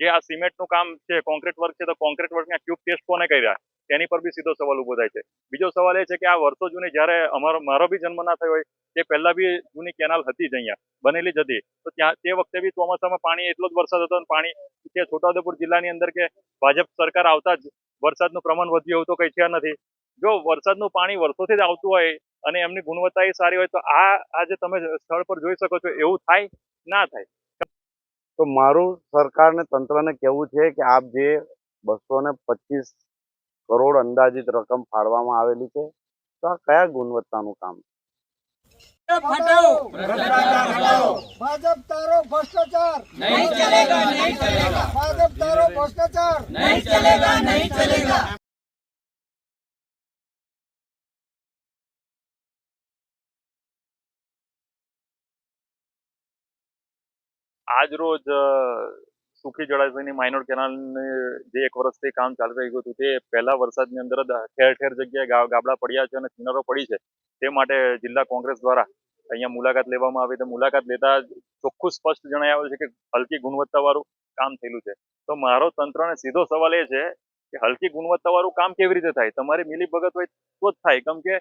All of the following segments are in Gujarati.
જે આ સિમેન્ટનું કામ છે કોન્ક્રીટ વર્ક છે, તો કોન્ક્રીટ વર્કના ક્યુબ ટેસ્ટ કોને કર્યા? તેની પર બી સીધો સવાલ ઊભો થાય છે. બીજો સવાલ એ છે કે આ વર્ષો જૂની જ્યારે અમારો, મારો બી જન્મ ના થયો હોય, તે પહેલા બી જૂની કેનાલ હતી જ અહીંયા, બનેલી જ હતી. તો ત્યાં, તે વખતે બી ચોમાસામાં પાણી એટલો જ વરસાદ હતો અને પાણી કે છોટાઉદેપુર જિલ્લાની અંદર કે ભાજપ સરકાર આવતા જ વરસાદનું પ્રમાણ વધ્યું એવું તો કઈ થયા નથી. જો વરસાદનું પાણી વર્ષોથી જ આવતું હોય અને એમની ગુણવત્તા એ સારી હોય, તો આ આજે તમે સ્થળ પર જોઈ શકો છો, એવું થાય, ના થાય. તો મારું સરકારને તંત્રને કહેવું છે કે આપ જે બસો ને પચીસ કરોડ અંદાજિત રકમ ફાળવામાં આવેલી છે તો આ કયા ગુણવત્તાનું કામ છે? ભાજપ તારો ભ્રષ્ટાચાર. નહીં ચલેગા નહીં ચલેગા. ભાજપ તારો ભ્રષ્ટાચાર. નહીં ચલેગા નહીં ચલેગા. આજ રોજ સુખી જળાશયની માઇનોર કેનાલની જે એક વર્ષથી કામ ચાલી રહ્યું હતું તે પહેલા વરસાદની અંદર ઠેર ઠેર જગ્યાએ ગાબડા પડ્યા છે અને કિનારો પડી છે. તે માટે જિલ્લા કોંગ્રેસ દ્વારા અહીંયા મુલાકાત લેવામાં આવી. તો મુલાકાત લેતા ચોખ્ખું સ્પષ્ટ જણાય આવ્યું છે કે હલકી ગુણવત્તાવાળું કામ થયેલું છે. તો મારો તંત્રને સીધો સવાલ એ છે કે હલકી ગુણવત્તાવાળું કામ કેવી રીતે થાય? તમારી મિલીભગત હોય તો જ થાય. કેમ કે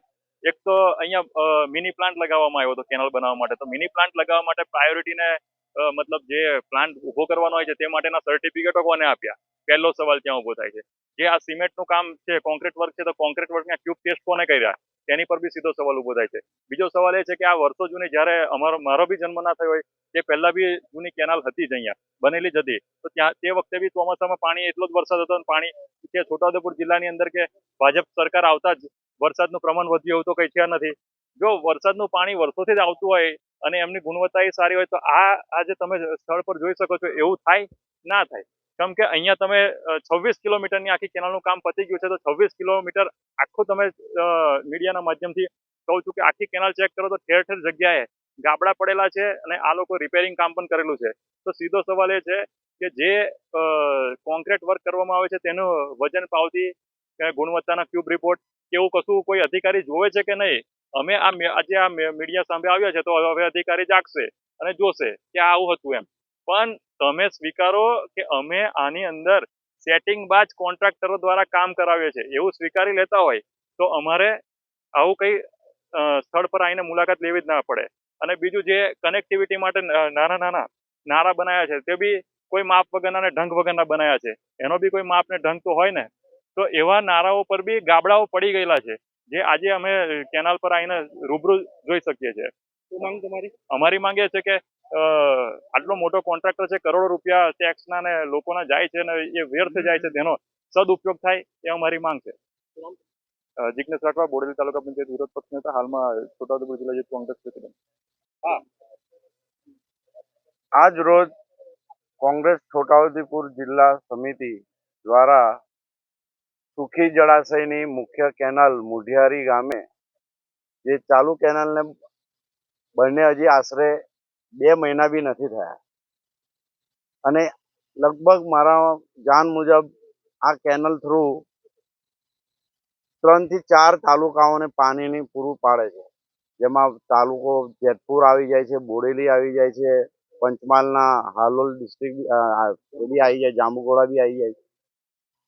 એક તો અહીંયા મિની પ્લાન્ટ લગાવવામાં આવ્યો હતો કેનાલ બનાવવા માટે. તો મિની પ્લાન્ટ લગાવવા માટે પ્રાયોરિટીને મતલબ જે પ્લાન્ટ ઊભો કરવાનો હોય છે તે માટેના સર્ટિફિકેટો કોને આપ્યા. પહેલો સવાલ ત્યાં ઊભો થાય છે. જે આ સિમેન્ટનું કામ છે કોન્ક્રીટ વર્ક છે, તો કોન્ક્રીટ વર્કના ટ્યુબ ટેસ્ટ કોને કર્યા? તેની પર બી સીધો સવાલ ઊભો થાય છે. બીજો સવાલ એ છે કે આ વર્ષો જૂની જ્યારે અમારો, મારો બી જન્મ ના થયો હોય, તે પહેલા બી જૂની કેનાલ હતી જ અહીંયા. બનેલી જ હતી. તો ત્યાં, તે વખતે બી ચોમાસામાં પાણી એટલો જ વરસાદ હતો અને પાણી તે છોટાઉદેપુર જિલ્લાની અંદર કે ભાજપ સરકાર આવતા જ વરસાદનું પ્રમાણ વધ્યું એવું તો કઈ થયા નથી. જો વરસાદનું પાણી વર્ષોથી જ આવતું હોય અને એમની ગુણવત્તા એ સારી હોય તો આ આજે તમે સ્થળ પર જોઈ શકો છો, એવું થાય, ના થાય. કેમ કે અહીંયા તમે છવ્વીસ કિલોમીટરની આખી કેનાલનું કામ પતી ગયું છે, તો છવ્વીસ કિલોમીટર આખું તમે મીડિયાના માધ્યમથી કહું છું કે આખી કેનાલ ચેક કરો તો ઠેર ઠેર જગ્યાએ ગાબડા પડેલા છે અને આ લોકો રિપેરિંગ કામ પણ કરેલું છે. તો સીધો સવાલ એ છે કે જે કોન્ક્રીટ વર્ક કરવામાં આવે છે, તેનું વજન, પાવતી ગુણવત્તાના ક્યુબ રિપોર્ટ કે એવું કશું કોઈ અધિકારી જોવે છે કે નહીં? અમે આ આજે આ મીડિયા સામે આવ્યા છે તો હવે અધિકારી જાગશે અને જોશે કે આવું હતું એમ. પણ તમે સ્વીકારો કે અમે આની અંદર સેટિંગ બાજ કોન્ટ્રાક્ટરો દ્વારા કામ કરાવીએ છીએ. એવું સ્વીકારી લેતા હોય તો અમારે આવું કંઈ સ્થળ પર આવીને મુલાકાત લેવી જ ના પડે. અને બીજું જે કનેક્ટિવિટી માટે નાના નાના નારા બનાવ્યા છે તે બી કોઈ માપ વગરના અને ઢંગ વગરના બનાવ્યા છે. એનો બી કોઈ માપ ને ઢંગ તો હોય ને, તો એવા નારાઓ પર બી ગાબડાઓ પડી ગયેલા છે. જે આજે અમે કેનાલ પર આવીને રૂબરૂ જોઈ શકીએ છીએ. અમારી માંગ એ છે કે અ, આટલો મોટો કોન્ટ્રાક્ટર છે કરોડો રૂપિયા ટેક્સના ને લોકોના જાય છે ને એ વ્યર્થ જાય છે તેનો સદઉપયોગ થાય એ અમારી માંગ છે. જિજ્ઞેશ રાઠવા બોડેલી તાલુકા પંચાયત વિરોધ પક્ષ નેતા હાલમાં છોટાઉદેપુર જિલ્લા યુથ કોંગ્રેસ પ્રેસિડેન્ટ આજ રોજ કોંગ્રેસ છોટાઉદેપુર જિલ્લા સમિતિ દ્વારા સુખી જળાશયની મુખ્ય કેનાલ મુઢિયારી ગામે, જે ચાલુ કેનાલને બંને હજી આશરે બે મહિના બી નથી થયા. અને લગભગ મારા જાણ મુજબ આ કેનલ થ્રુ ત્રણથી ચાર તાલુકાઓને પાણીની પૂરું પાડે છે. જેમાં તાલુકો જેતપુર આવી જાય છે, બોડેલી આવી જાય છે, પંચમહાલના હાલોલ ડિસ્ટ્રિક્ટ બી આવી જાય, જાંબુઘોડા બી આવી જાય. છે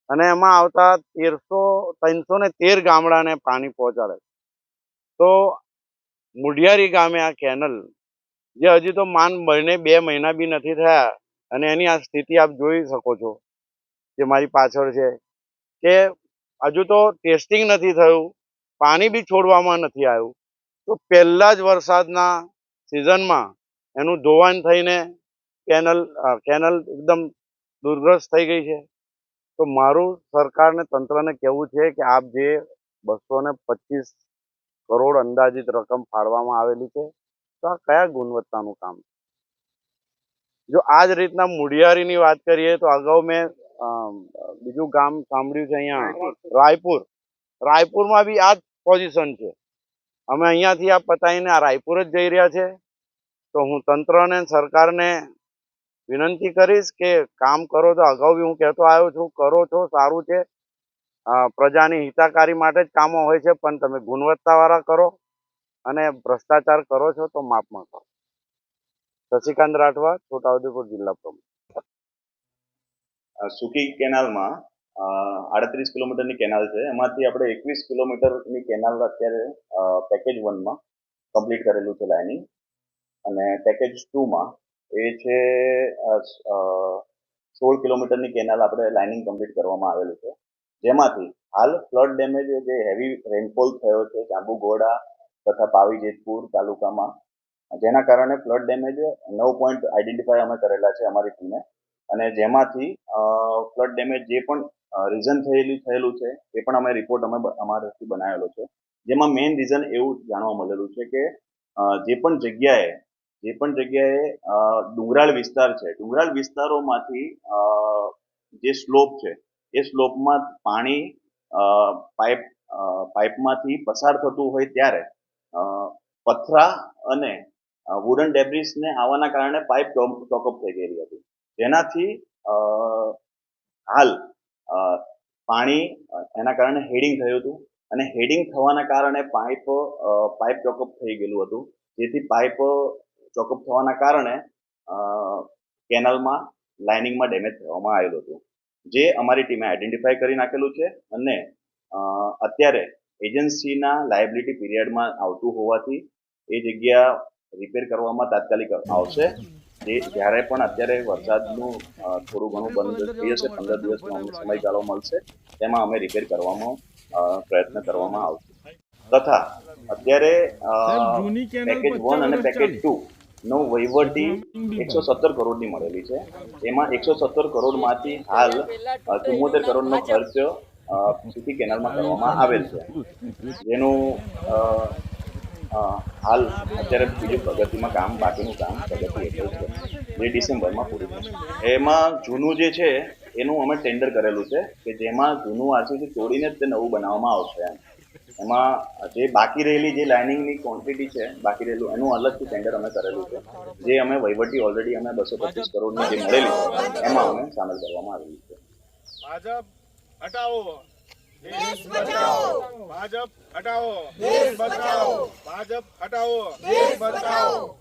અને એમાં આવતા તેરસો, ત્રણસો ને તેર ગામડાને પાણી પહોંચાડે તો મુઢિયારી ગામે આ કેનલ, જે હજી તો માન બને બે મહિના બી નથી થયા, અને એની આ સ્થિતિ આપ જોઈ શકો છો, જે મારી પાછળ છે, કે હજુ તો ટેસ્ટિંગ નથી થયું, પાણી બી છોડવામાં નથી આવ્યું. તો પહેલા જ વરસાદના સિઝનમાં એનું ધોવાણ થઈને કેનલ કેનલ એકદમ દુર્ગ્રસ્ત થઈ ગઈ છે. તો મારું સરકારને, તંત્રને કહેવું છે કે આપ જે બસો ને પચીસ કરોડ અંદાજિત રકમ ફાળવામાં આવેલી છે, તો આ કયા ગુણવત્તાનું કામ જો આ જ રીતના મુડિયારીની વાત કરીએ તો અગાઉ મેં બીજું ગામ સાંભળ્યું છે અહીંયા, રાયપુર. રાયપુરમાં બી આ જ પોઝિશન છે. અમે અહીંયાથી આ પતાવીને આ રાયપુર જ જઈ રહ્યા છે. તો હું તંત્રને, સરકારને વિનંતી કરીશ કે કામ કરો તો અગાઉ હું કહેતો આવ્યો છું, કરો છો, સારું છે. પ્રજાની હિતાકારી માટે જ કામો હોય છે, પણ તમે ગુણવત્તાવાળા કરો અને ભ્રષ્ટાચાર કરો છો તો માપમાં કરો. શશિકાંત રાઠવા, છોટાઉદેપુર જિલ્લા પ્રમુખ. સૂકી કેનાલમાં આડત્રીસ કિલોમીટરની કેનાલ છે. એમાંથી આપણે એકવીસ કિલોમીટરની કેનાલ અત્યારે પેકેજ વનમાં કમ્પ્લીટ કરેલું છે લાઇનિંગ. અને પેકેજ ટુમાં એ છે સોળ કિલોમીટરની કેનાલ આપણે લાઇનિંગ કમ્પ્લીટ કરવામાં આવેલું છે. જેમાંથી હાલ ફ્લડ ડેમેજ જે હેવી રેનફોલ થયો છે જાંબુઘોડા તથા પાવી જેતપુર તાલુકામાં, જેના કારણે ફ્લડ ડેમેજ નવ પોઈન્ટ આઈડેન્ટિફાય અમે કરેલા છે અમારી ટીમે. અને જેમાંથી ફ્લડ ડેમેજ જે પણ રીઝન થયેલું થયેલું છે એ પણ અમે રિપોર્ટ અમે અમારાથી બનાવેલો છે. જેમાં મેઇન રીઝન એવું જાણવા મળેલું છે કે જે પણ જગ્યાએ જે પણ જગ્યાએ ડુંગરાળ વિસ્તાર છે. ડુંગરાળ વિસ્તારોમાંથી જે સ્લોપ છે, એ સ્લોપમાં પાણી પાઇપ પાઇપમાંથી પસાર થતું હોય ત્યારે પથરા અને વુડન ડેબ્રિસને આવવાના કારણે પાઇપ ચોકઅપ થઈ ગયેલી હતી. જેનાથી હાલ પાણી, એના કારણે હેડિંગ થયું હતું અને હેડિંગ થવાના કારણે પાઇપ પાઇપ ચોકઅપ થઈ ગયેલું હતું. જેથી પાઇપ ચોકઅપ થવાના કારણે કેનલમાં લાઇનિંગમાં ડેમેજ થવામાં આવેલું હતું. જે અમારી ટીમે આઈડેન્ટિફાઈ કરી નાખેલું છે અને અત્યારે એજન્સીના લાયબિલિટી પીરિયડમાં આવતું હોવાથી એ જગ્યા રિપેર કરવામાં તાત્કાલિક આવશે. જે જ્યારે પણ અત્યારે વરસાદનું થોડું ઘણું બંધ થઈ જશે પંદર દિવસનો અમને સમયગાળો મળશે તેમાં અમે રિપેર કરવામાં પ્રયત્ન કરવામાં આવશે. તથા અત્યારે પેકેજ વન અને પેકેજ ટુ નો વહીવટી એકસો સત્તર કરોડની મળેલી છે. એમાં એકસો સત્તર કરોડમાંથી હાલ ચુમ્મોતેર કરોડનો ખર્ચ સીટી કેનાલમાં કરવામાં આવેલ છે. જેનું હાલ અત્યારે બીજું પ્રગતિમાં કામ બાકીનું કામ પ્રગતિ એટલે છે. જે ડિસેમ્બરમાં પૂરું થશે. એમાં જૂનું જે છે એનું અમે ટેન્ડર કરેલું છે કે જેમાં જૂનું આરસીસી તોડીને જ તે નવું બનાવવામાં આવશે એમ જે બાકી રહેલી જે લાઇનિંગની ક્વોન્ટિટી છે બાકી રહેલું એનું અલગથી ટેન્ડર અમે કરેલું છે. જે અમે વહીવટી ઓલરેડી અમે બસો પચીસ કરોડની જે મળેલી છે એમાં અમે સામેલ કરવામાં આવેલી છે. ભાજપ હટાવો. દેશ બચાવો. ભાજપ હટાવો. દેશ બચાવો. ભાજપ હટાવો. દેશ બચાવો.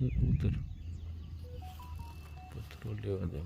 ઉતર પથરો લેવા દે